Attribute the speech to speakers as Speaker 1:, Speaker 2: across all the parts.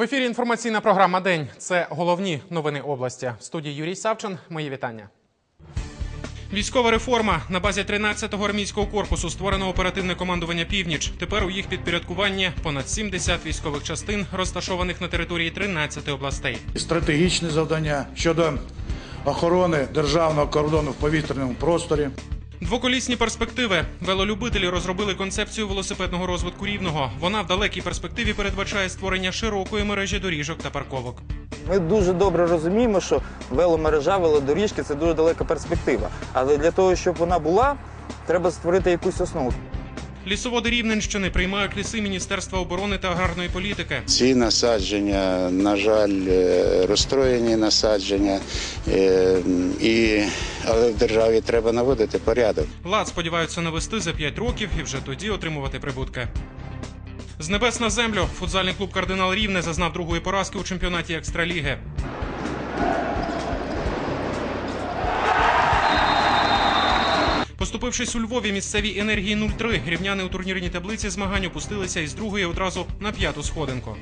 Speaker 1: В ефірі інформаційна програма День. Це головні новини області. В студії Юрій Савчин. Мої вітання. Військова реформа на базі 13-го армійського корпусу створено оперативне командування Північ. Тепер у їх підпорядкуванні понад 70 військових частин, розташованих на території 13 областей.
Speaker 2: стратегічні завдання щодо охорони державного кордону в повітряному просторі.
Speaker 1: Двоколісні перспективи. Велолюбителі розробили концепцію велосипедного розвитку рівного. Вона в далекій перспективі передбачає створення широкої мережі доріжок та парковок.
Speaker 3: Ми дуже добре розуміємо, що веломережа, велодоріжки це дуже далека перспектива. Але для того, щоб вона була, треба створити якусь основу.
Speaker 1: Лісоводи Рівненщини приймають ліси Міністерства оборони та аграрної політики.
Speaker 4: Ці насадження, на жаль, е, розстроєні насадження, е, і, але в державі треба наводити порядок.
Speaker 1: Лад сподіваються навести за 5 років і вже тоді отримувати прибутки. З небес на землю футзальний клуб Кардинал Рівне зазнав другої поразки у чемпіонаті Екстраліги. Поступившись у Львові місцевій енергії 03, рівняни у турнірній таблиці змагань опустилися із другої одразу на п'яту сходинку.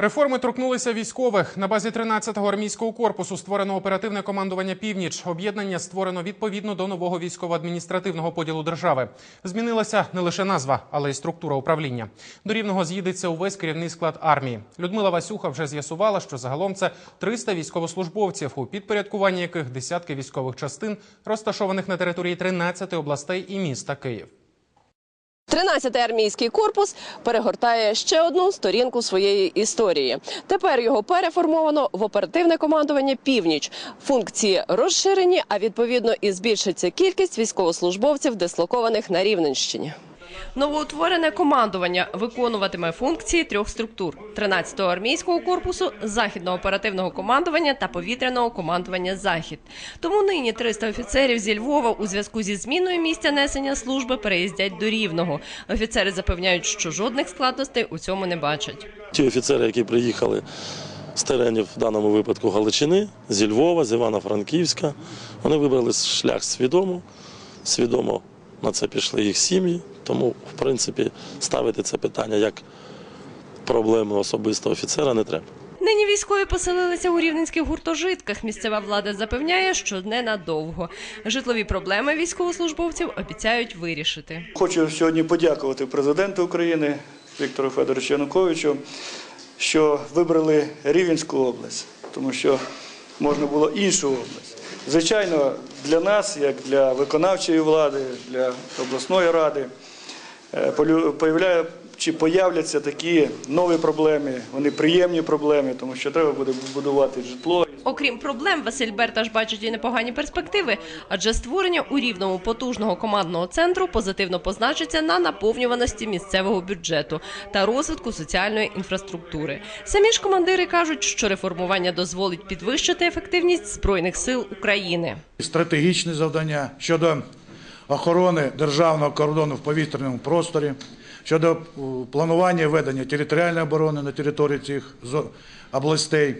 Speaker 1: Реформи торкнулися військових. На базі 13-го армійського корпусу створено оперативне командування Північ. Об'єднання створено відповідно до нового військово-адміністративного поділу держави. Змінилася не лише назва, але й структура управління. До рівного з'їдеться увесь керівний склад армії. Людмила Васюха вже з'ясувала, що загалом це 300 військовослужбовців, у підпорядкуванні яких десятки військових частин, розташованих на території 13 областей і міста Київ.
Speaker 5: 13-й армійський корпус перегортає ще одну сторінку своєї історії. Тепер його переформовано в оперативне командування Північ. Функції розширені, а відповідно і збільшиться кількість військовослужбовців, дислокованих на Рівненщині. Новоутворене командування виконуватиме функції трьох структур: 13-го армійського корпусу, західного оперативного командування та повітряного командування Захід. Тому нині 300 офіцерів зі Львова у зв'язку зі зміною місця несення служби переїздять до Рівного. Офіцери запевняють, що жодних складностей у цьому не бачать.
Speaker 6: Ті офіцери, які приїхали з теренів в даному випадку Галичини, зі Львова, з Івано-Франківська, вони вибрали шлях свідомо, свідомо на це пішли їх сім'ї. Тому, в принципі, ставити це питання як проблему особистого офіцера не треба.
Speaker 5: Нині військові поселилися у рівненських гуртожитках. Місцева влада запевняє, що ненадовго. Житлові проблеми військовослужбовців обіцяють вирішити.
Speaker 7: Хочу сьогодні подякувати президенту України Віктору Федоровичу Януковичу, що вибрали Рівенську область, тому що можна було іншу область. Звичайно, для нас, як для виконавчої влади, для обласної ради, е, чи появляться такі нові проблеми, вони приємні проблеми, тому що треба буде будувати житло.
Speaker 5: Окрім проблем, Василь Берташ бачить і непогані перспективи, адже створення у рівному потужного командного центру позитивно позначиться на наповнюваності місцевого бюджету та розвитку соціальної інфраструктури. Самі ж командири кажуть, що реформування дозволить підвищити ефективність збройних сил України.
Speaker 2: Стратегічні завдання щодо охорони державного кордону в повітряному просторі, щодо е, планування ведення територіальної оборони на території цих областей,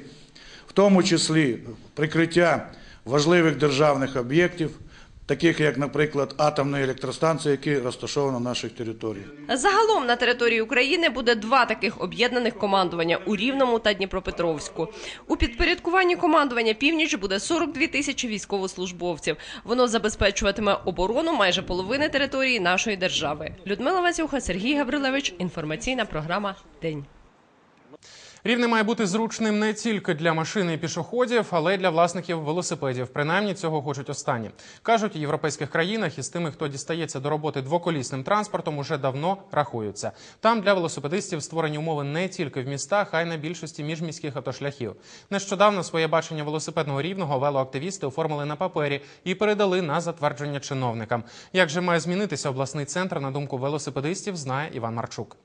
Speaker 2: в тому числі прикриття важливих державних об'єктів, таких як, наприклад, атомної електростанції, які розташовані на наших територіях.
Speaker 5: Загалом на території України буде два таких об'єднаних командування у Рівному та Дніпропетровську. У підпорядкуванні командування Північ буде 42 тисячі військовослужбовців. Воно забезпечуватиме оборону майже половини території нашої держави. Людмила Васюха, Сергій Гаврилевич. Інформаційна програма День.
Speaker 1: Рівне має бути зручним не тільки для машин і пішоходів, але й для власників велосипедів. Принаймні цього хочуть останні. кажуть, у європейських країнах із тими, хто дістається до роботи двоколісним транспортом, уже давно рахуються. Там для велосипедистів створені умови не тільки в містах, а й на більшості міжміських автошляхів. Нещодавно своє бачення велосипедного рівного велоактивісти оформили на папері і передали на затвердження чиновникам. Як же має змінитися обласний центр на думку велосипедистів, знає Іван Марчук.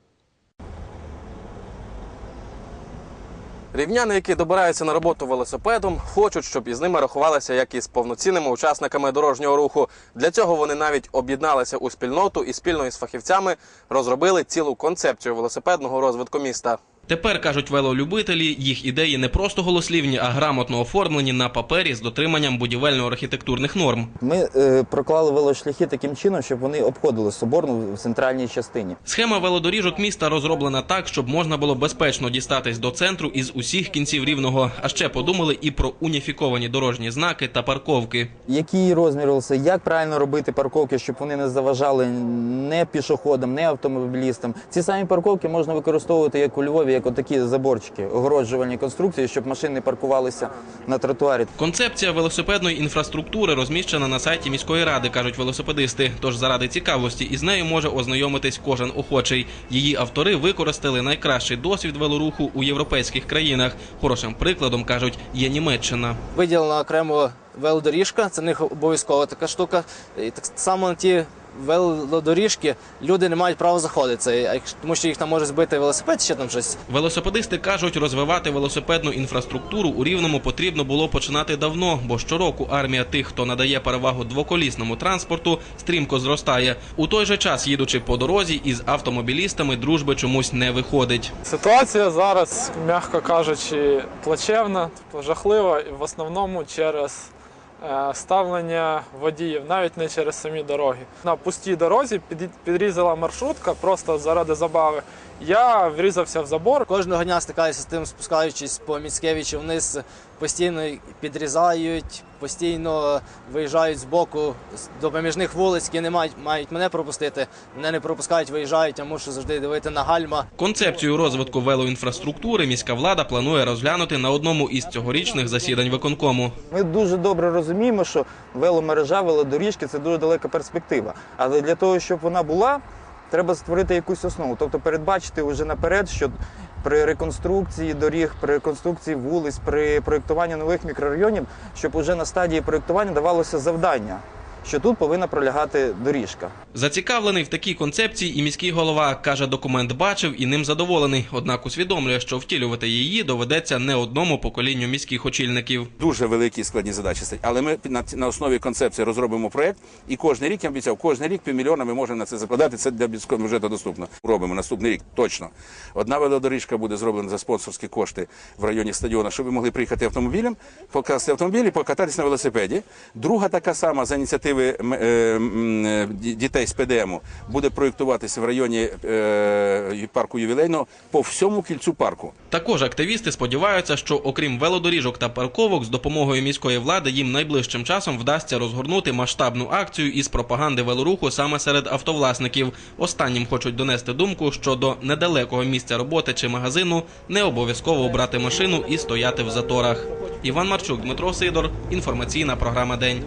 Speaker 8: Рівняни, які добираються на роботу велосипедом, хочуть, щоб із ними рахувалися як із повноцінними учасниками дорожнього руху. Для цього вони навіть об'єдналися у спільноту і спільно із фахівцями розробили цілу концепцію велосипедного розвитку міста. Тепер кажуть велолюбителі, їх ідеї не просто голослівні, а грамотно оформлені на папері з дотриманням будівельно-архітектурних норм.
Speaker 3: Ми е, проклали велошляхи таким чином, щоб вони обходили соборну в центральній частині.
Speaker 8: Схема велодоріжок міста розроблена так, щоб можна було безпечно дістатись до центру із усіх кінців рівного. А ще подумали і про уніфіковані дорожні знаки та парковки.
Speaker 3: Який розмір велосипеда, як правильно робити парковки, щоб вони не заважали не пішоходам, не автомобілістам. Ці самі парковки можна використовувати як у Львові, як отакі заборчики, огороджувальні конструкції, щоб машини паркувалися на тротуарі.
Speaker 8: Концепція велосипедної інфраструктури розміщена на сайті міської ради, кажуть велосипедисти. Тож заради цікавості із нею може ознайомитись кожен охочий. Її автори використали найкращий досвід велоруху у європейських країнах. Хорошим прикладом кажуть є Німеччина.
Speaker 9: виділена окремо велодоріжка, це в них обов'язкова така штука. І так само на ті велодоріжки люди не мають права заходити, тому що їх там може збити велосипед, ще там щось.
Speaker 8: Велосипедисти кажуть, розвивати велосипедну інфраструктуру у рівному потрібно було починати давно, бо щороку армія тих, хто надає перевагу двоколісному транспорту, стрімко зростає. У той же час, їдучи по дорозі, із автомобілістами дружби чомусь не виходить.
Speaker 10: Ситуація зараз, м'яко кажучи, плачевна, жахлива, і в основному через ставлення водіїв, навіть не через самі дороги. На пустій дорозі під- підрізала маршрутка просто заради забави. Я врізався в забор.
Speaker 9: Кожного дня стикаюся з тим, спускаючись по Міцкевичу вниз, постійно підрізають, постійно виїжджають з боку з допоміжних вулиць, які не мають, мають мене пропустити. Мене не пропускають, виїжджають, я мушу завжди дивити на гальма.
Speaker 8: Концепцію розвитку велоінфраструктури міська влада планує розглянути на одному із цьогорічних засідань виконкому.
Speaker 3: Ми дуже добре розуміємо, що веломережа, велодоріжки це дуже далека перспектива. Але для того, щоб вона була, треба створити якусь основу, тобто передбачити вже наперед, що при реконструкції доріг, при реконструкції вулиць, при проєктуванні нових мікрорайонів, щоб уже на стадії проєктування давалося завдання, що тут повинна пролягати доріжка.
Speaker 8: Зацікавлений в такій концепції і міський голова каже, документ бачив і ним задоволений. Однак усвідомлює, що втілювати її доведеться не одному поколінню міських очільників.
Speaker 11: дуже великі складні задачі стоять. Але ми на, основі концепції розробимо проект, і кожен рік я обіцяв, кожен рік півмільйона ми можемо на це закладати. Це для міського бюджету доступно. Робимо наступний рік точно. Одна велодоріжка буде зроблена за спонсорські кошти в районі стадіону, щоб ви могли приїхати автомобілем, покласти автомобіль і покататись на велосипеді. Друга така сама за ініціативи м, е, е, ді- дітей з ПДМу буде проєктуватися в районі е, парку ювілейного по всьому кільцю парку.
Speaker 8: Також активісти сподіваються, що окрім велодоріжок та парковок, з допомогою міської влади їм найближчим часом вдасться розгорнути масштабну акцію із пропаганди велоруху саме серед автовласників. Останнім хочуть донести думку, що до недалекого місця роботи чи магазину не обов'язково брати машину і стояти в заторах. Іван Марчук, Дмитро Сидор. Інформаційна програма День.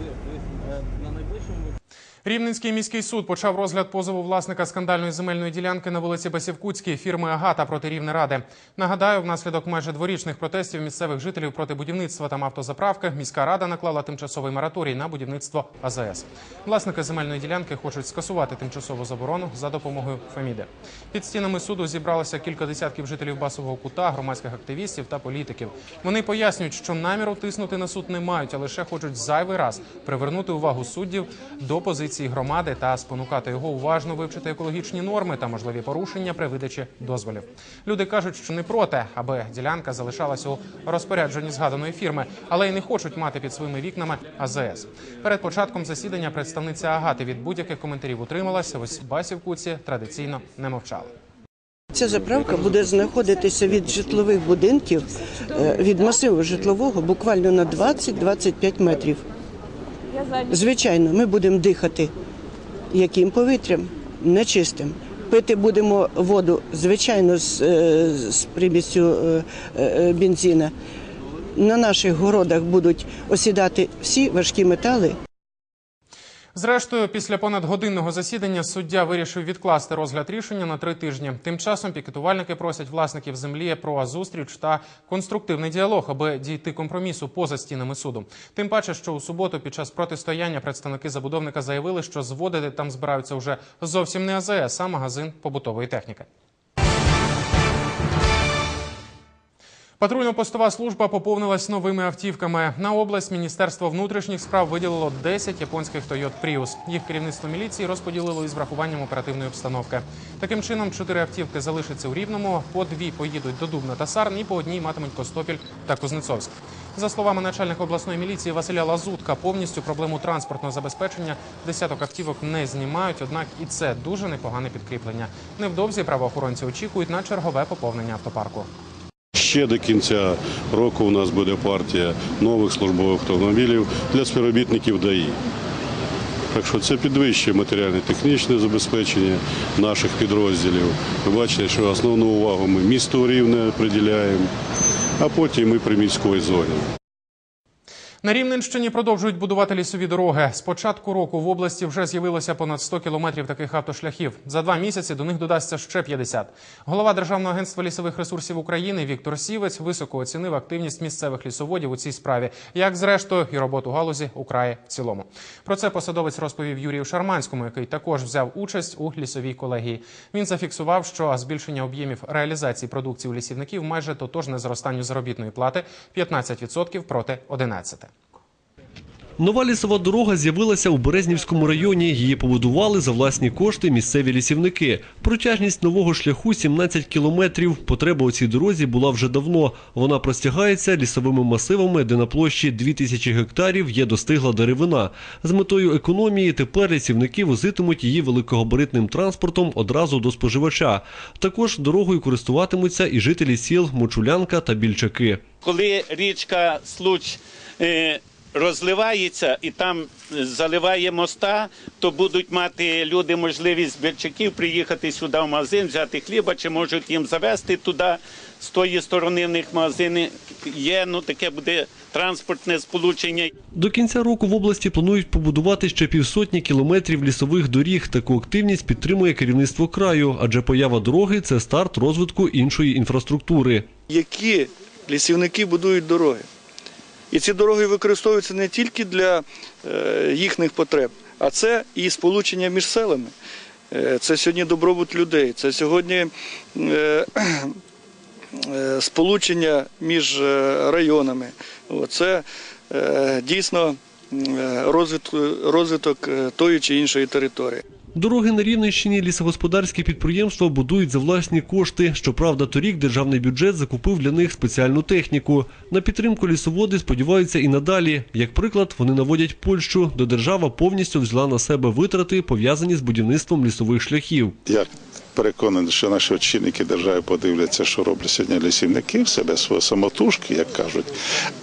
Speaker 1: Рівненський міський суд почав розгляд позову власника скандальної земельної ділянки на вулиці Басівкутській фірми Агата проти Рівнеради. Нагадаю, внаслідок майже дворічних протестів місцевих жителів проти будівництва там автозаправки міська рада наклала тимчасовий мораторій на будівництво АЗС. Власники земельної ділянки хочуть скасувати тимчасову заборону за допомогою Феміди. Під стінами суду зібралося кілька десятків жителів басового кута, громадських активістів та політиків. Вони пояснюють, що наміру тиснути на суд не мають, а лише хочуть зайвий раз привернути увагу суддів до позиції громади та спонукати його уважно вивчити екологічні норми та можливі порушення при видачі дозволів. Люди кажуть, що не проти, аби ділянка залишалась у розпорядженні згаданої фірми, але й не хочуть мати під своїми вікнами АЗС. Перед початком засідання представниця Агати від будь-яких коментарів утрималася. Ось басівкуці традиційно не мовчали.
Speaker 12: Ця заправка буде знаходитися від житлових будинків, е, від масиву житлового буквально на 20-25 метрів. Звичайно, ми будемо дихати яким повітрям? Нечистим. Пити будемо воду, звичайно, з, е, з примісю е, е, бензина. На наших городах будуть осідати всі важкі метали.
Speaker 1: Зрештою, після понадгодинного засідання суддя вирішив відкласти розгляд рішення на три тижні. Тим часом пікетувальники просять власників землі про зустріч та конструктивний діалог, аби дійти компромісу поза стінами суду. Тим паче, що у суботу під час протистояння представники забудовника заявили, що зводити там збираються вже зовсім не АЗС, а магазин побутової техніки. Патрульно-постова служба поповнилась новими автівками. На область Міністерство внутрішніх справ виділило 10 японських Toyota Prius. Їх керівництво міліції розподілило із врахуванням оперативної обстановки. Таким чином, чотири автівки залишаться у Рівному, по дві поїдуть до Дубна та Сарн і по одній матимуть Костопіль та Кузнецовськ. За словами начальника обласної міліції Василя Лазутка, повністю проблему транспортного забезпечення десяток автівок не знімають. Однак і це дуже непогане підкріплення. Невдовзі правоохоронці очікують на чергове поповнення автопарку.
Speaker 13: Ще до кінця року у нас буде партія нових службових автомобілів для співробітників ДАІ. Так що це підвищує матеріально-технічне забезпечення наших підрозділів. Ви бачите, що основну увагу ми місту рівне приділяємо, а потім і приміської зоні.
Speaker 1: На Рівненщині продовжують будувати лісові дороги. З початку року в області вже з'явилося понад 100 кілометрів таких автошляхів. За два місяці до них додасться ще 50. Голова Державного агентства лісових ресурсів України Віктор Сівець високо оцінив активність місцевих лісоводів у цій справі, як зрештою і роботу галузі у в цілому. Про це посадовець розповів Юрію Шарманському, який також взяв участь у лісовій колегії. Він зафіксував, що збільшення об'ємів реалізації продукції у лісівників майже тотожне зростанню заробітної плати 15% проти 11%.
Speaker 14: Нова лісова дорога з'явилася у Березнівському районі. Її побудували за власні кошти місцеві лісівники. Протяжність нового шляху 17 кілометрів. Потреба у цій дорозі була вже давно. Вона простягається лісовими масивами, де на площі 2000 гектарів є достигла деревина. З метою економії тепер лісівники возитимуть її великогабаритним транспортом одразу до споживача. Також дорогою користуватимуться і жителі сіл Мочулянка та Більчаки.
Speaker 15: коли річка Случ е, розливається і там заливає моста, то будуть мати люди можливість з Більчаків приїхати сюди в магазин, взяти хліба, чи можуть їм завести туди. З тої сторони в них магазини є, ну таке буде транспортне сполучення.
Speaker 14: До кінця року в області планують побудувати ще півсотні кілометрів лісових доріг. Таку активність підтримує керівництво краю, адже поява дороги це старт розвитку іншої інфраструктури.
Speaker 7: які лісівники будують дороги. І ці дороги використовуються не тільки для е, їхніх потреб, а це і сполучення між селами. Е, Це сьогодні добробут людей, це сьогодні е, сполучення між районами. Це дійсно розвиток, тої чи іншої території.
Speaker 14: Дороги на Рівненщині лісогосподарські підприємства будують за власні кошти. Щоправда, торік державний бюджет закупив для них спеціальну техніку. На підтримку лісоводи сподіваються і надалі. Як приклад, вони наводять Польщу, де держава повністю взяла на себе витрати, пов'язані з будівництвом лісових шляхів.
Speaker 16: Я переконаний, що наші очільники держави подивляться, що роблять сьогодні лісівники в себе свої самотужки, як кажуть,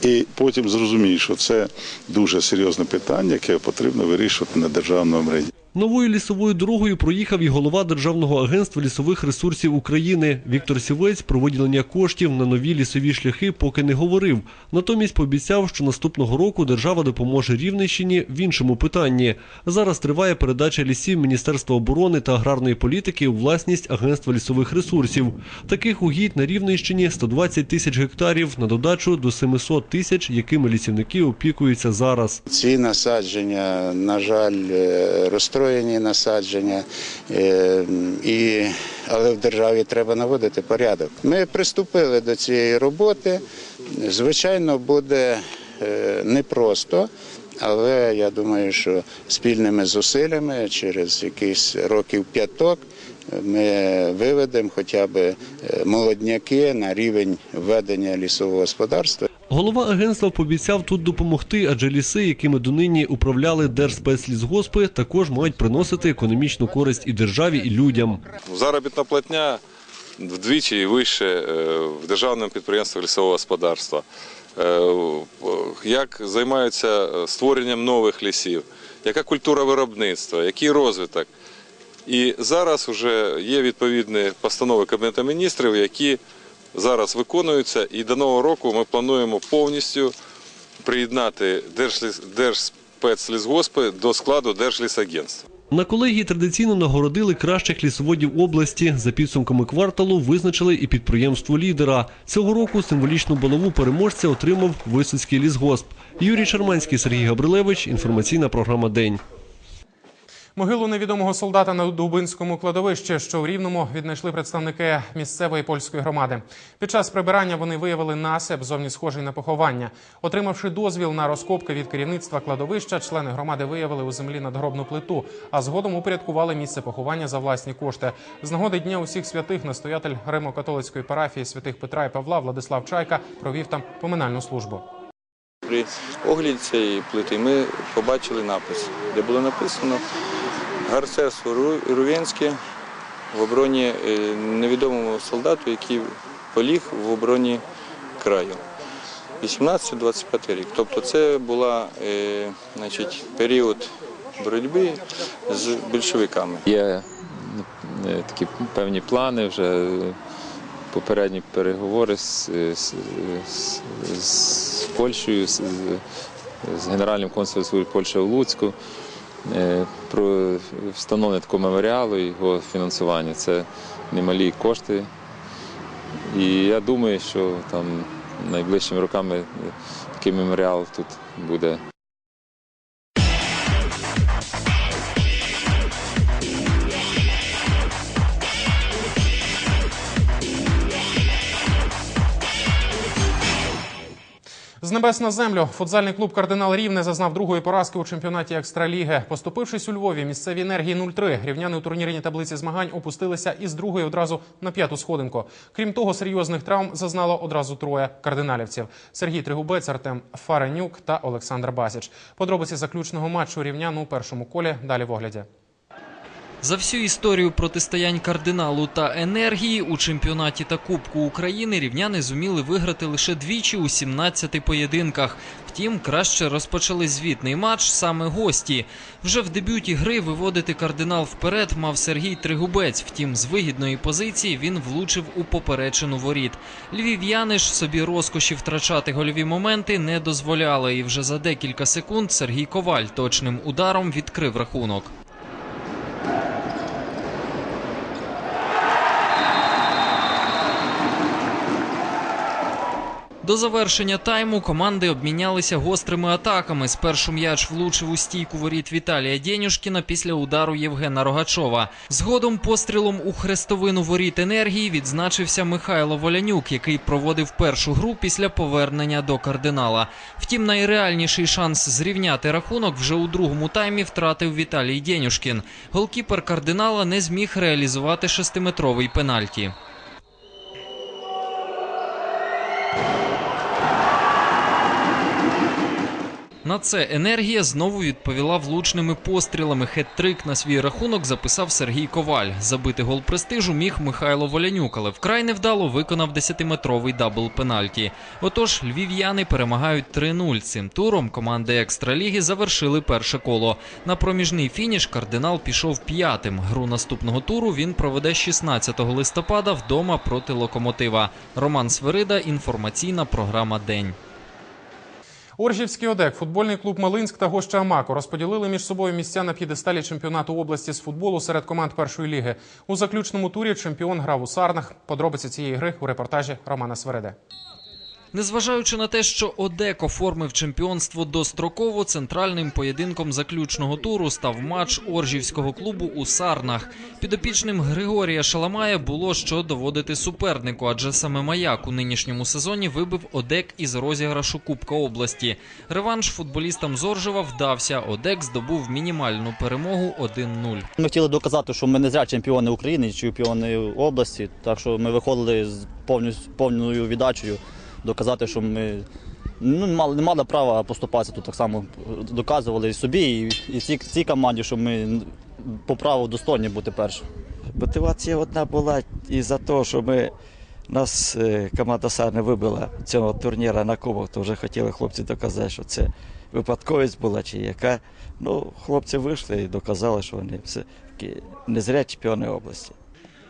Speaker 16: і потім зрозуміють, що це дуже серйозне питання, яке потрібно вирішувати на державному рівні.
Speaker 14: Новою лісовою дорогою проїхав і голова Державного агентства лісових ресурсів України. Віктор Сівець про виділення коштів на нові лісові шляхи поки не говорив. Натомість пообіцяв, що наступного року держава допоможе Рівненщині в іншому питанні. Зараз триває передача лісів Міністерства оборони та аграрної політики у власність Агентства лісових ресурсів. Таких угідь на Рівненщині 120 тисяч гектарів на додачу до 700 тисяч, якими лісівники опікуються зараз.
Speaker 4: Ці насадження, на жаль, е, розстроєні насадження, е, і, але в державі треба наводити порядок. Ми приступили до цієї роботи. Звичайно, буде е, непросто, але я думаю, що спільними зусиллями через якийсь років п'яток ми виведемо хоча б е, молодняки на рівень ведення лісового господарства.
Speaker 14: Голова агентства пообіцяв тут допомогти, адже ліси, якими донині управляли держспецлісгоспи, також мають приносити економічну користь і державі, і людям.
Speaker 17: Заробітна платня вдвічі вище е, в державному підприємстві лісового господарства. Е, Як займаються створенням нових лісів, яка культура виробництва, який розвиток. І зараз вже є відповідні постанови Кабінету міністрів, які зараз виконуються. І до нового року ми плануємо повністю приєднати Держспецлісгоспи до складу Держлісагентства.
Speaker 14: На колегії традиційно нагородили кращих лісоводів області. За підсумками кварталу визначили і підприємство лідера. Цього року символічну балову переможця отримав Висоцький лісгосп. Юрій Шарманський, Сергій Габрилевич. Інформаційна програма День.
Speaker 1: Могилу невідомого солдата на Дубинському кладовищі, що в Рівному віднайшли представники місцевої польської громади. Під час прибирання вони виявили насип, зовні схожий на поховання. Отримавши дозвіл на розкопки від керівництва кладовища, члени громади виявили у землі надгробну плиту, а згодом упорядкували місце поховання за власні кошти. З нагоди дня усіх святих настоятель Римо-католицької парафії святих Петра і Павла Владислав Чайка провів там поминальну службу.
Speaker 18: При огляді цієї плити ми побачили напис, де було написано Гарцерство Рувенське в обороні е, невідомому солдату, який поліг в обороні краю. 18-25 рік. Тобто це була е, період боротьби з більшовиками.
Speaker 19: Є е, такі певні плани, вже попередні переговори з, з, з, з Польщею, з, з Генеральним консульством Польщі у Луцьку про встановлення такого меморіалу і його фінансування. Це немалі кошти. І я думаю, що там найближчими роками такий меморіал тут буде.
Speaker 1: З небес на землю футзальний клуб Кардинал Рівне зазнав другої поразки у чемпіонаті Екстраліги. Поступившись у Львові, місцеві енергії 0-3. Рівняни у турнірній таблиці змагань опустилися із другої одразу на п'яту сходинку. Крім того, серйозних травм зазнало одразу троє кардиналівців: Сергій Тригубець, Артем Фаренюк та Олександр Басіч. Подробиці заключного матчу рівнян у першому колі. Далі в огляді.
Speaker 20: За всю історію протистоянь кардиналу та енергії у чемпіонаті та Кубку України рівняни зуміли виграти лише двічі у 17 поєдинках. Втім, краще розпочали звітний матч саме гості. Вже в дебюті гри виводити кардинал вперед мав Сергій Тригубець. Втім, з вигідної позиції він влучив у поперечину воріт. Львів'яни ж собі розкоші втрачати гольові моменти не дозволяли. І вже за декілька секунд Сергій Коваль точним ударом відкрив рахунок. До завершення тайму команди обмінялися гострими атаками. Спершу м'яч влучив у стійку воріт Віталія Дєнюшкіна після удару Євгена Рогачова. Згодом пострілом у хрестовину воріт енергії відзначився Михайло Волянюк, який проводив першу гру після повернення до кардинала. Втім, найреальніший шанс зрівняти рахунок вже у другому таймі втратив Віталій Дєнюшкін. Голкіпер кардинала не зміг реалізувати шестиметровий пенальті. На це енергія знову відповіла влучними пострілами. Хет-трик на свій рахунок записав Сергій Коваль. Забити гол престижу міг Михайло Волянюк, але вкрай невдало виконав 10-метровий дабл пенальті. Отож, львів'яни перемагають 3-0. Цим туром команди екстраліги завершили перше коло. На проміжний фініш кардинал пішов п'ятим. Гру наступного туру він проведе 16 листопада вдома проти локомотива. Роман Сверида. Інформаційна програма День.
Speaker 1: Оржівський ОДЕК, футбольний клуб Малинськ та Гоща Амако розподілили між собою місця на п'єдесталі чемпіонату області з футболу серед команд першої ліги. У заключному турі чемпіон грав у Сарнах. Подробиці цієї гри у репортажі Романа Свереде.
Speaker 20: Незважаючи на те, що ОДЕК оформив чемпіонство достроково, центральним поєдинком заключного туру став матч Оржівського клубу у Сарнах. Підопічним Григорія Шаламая було що доводити супернику, адже саме маяк у нинішньому сезоні вибив ОДЕК із розіграшу Кубка області. Реванш футболістам Зоржева вдався. ОДЕК здобув мінімальну перемогу 1-0.
Speaker 21: Ми хотіли доказати, що ми не зря чемпіони України, чемпіони області. Так що ми виходили з повню, повною віддачею, доказати, що ми ну, не мали, права поступатися тут так само. Доказували і собі, і, і цій, цій команді, що ми по праву достойні бути першими.
Speaker 22: Мотивація одна була і за те, що ми нас е, команда Сарни вибила цього турніру на кубок, то вже хотіли хлопці доказати, що це випадковість була чи яка. Ну, хлопці вийшли і доказали, що вони все не зря чемпіони області.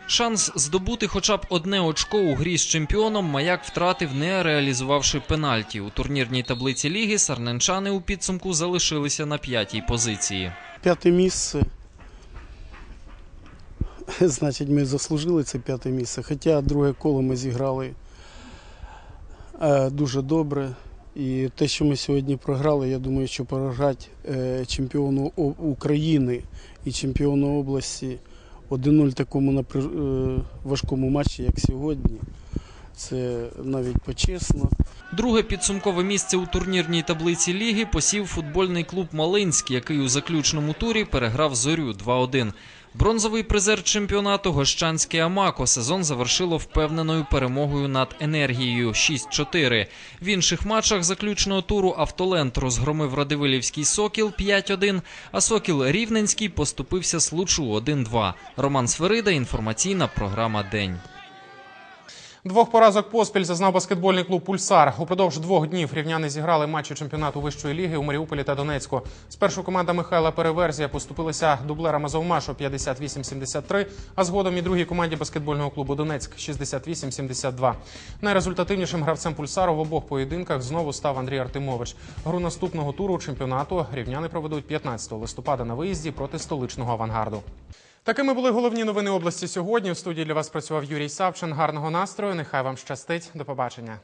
Speaker 20: Шанс здобути хоча б одне очко у грі з чемпіоном маяк втратив, не реалізувавши пенальті. У турнірній таблиці ліги сарненчани у підсумку залишилися на п'ятій позиції.
Speaker 23: П'яте місце. Значить, ми заслужили це п'яте місце. Хоча друге коло ми зіграли е, дуже добре. І те, що ми сьогодні програли, я думаю, що програти е, чемпіону України і чемпіону області 1-0 такому напряж... е, важкому матчі, як сьогодні, це навіть почесно.
Speaker 20: Друге підсумкове місце у турнірній таблиці ліги посів футбольний клуб Малинський, який у заключному турі переграв зорю 2-1. Бронзовий призер чемпіонату Гощанське Амако сезон завершило впевненою перемогою над енергією 6-4. В інших матчах заключного туру автолент розгромив Радивилівський Сокіл 5-1, а Сокіл Рівненський поступився Случу 1-2. Роман Сверида, інформаційна програма День.
Speaker 1: Двох поразок поспіль зазнав баскетбольний клуб Пульсар. Упродовж двох днів рівняни зіграли матчі чемпіонату вищої ліги у Маріуполі та Донецьку. Спершу команда Михайла Переверзія поступилася дублерам Азовмашу 58-73, а згодом і другій команді баскетбольного клубу Донецьк 68-72. Найрезультативнішим гравцем Пульсару в обох поєдинках знову став Андрій Артемович. Гру наступного туру чемпіонату рівняни проведуть 15 листопада на виїзді проти столичного авангарду. Такими були головні новини області сьогодні. У студії для вас працював Юрій Савчин. Гарного настрою. Нехай вам щастить. До побачення.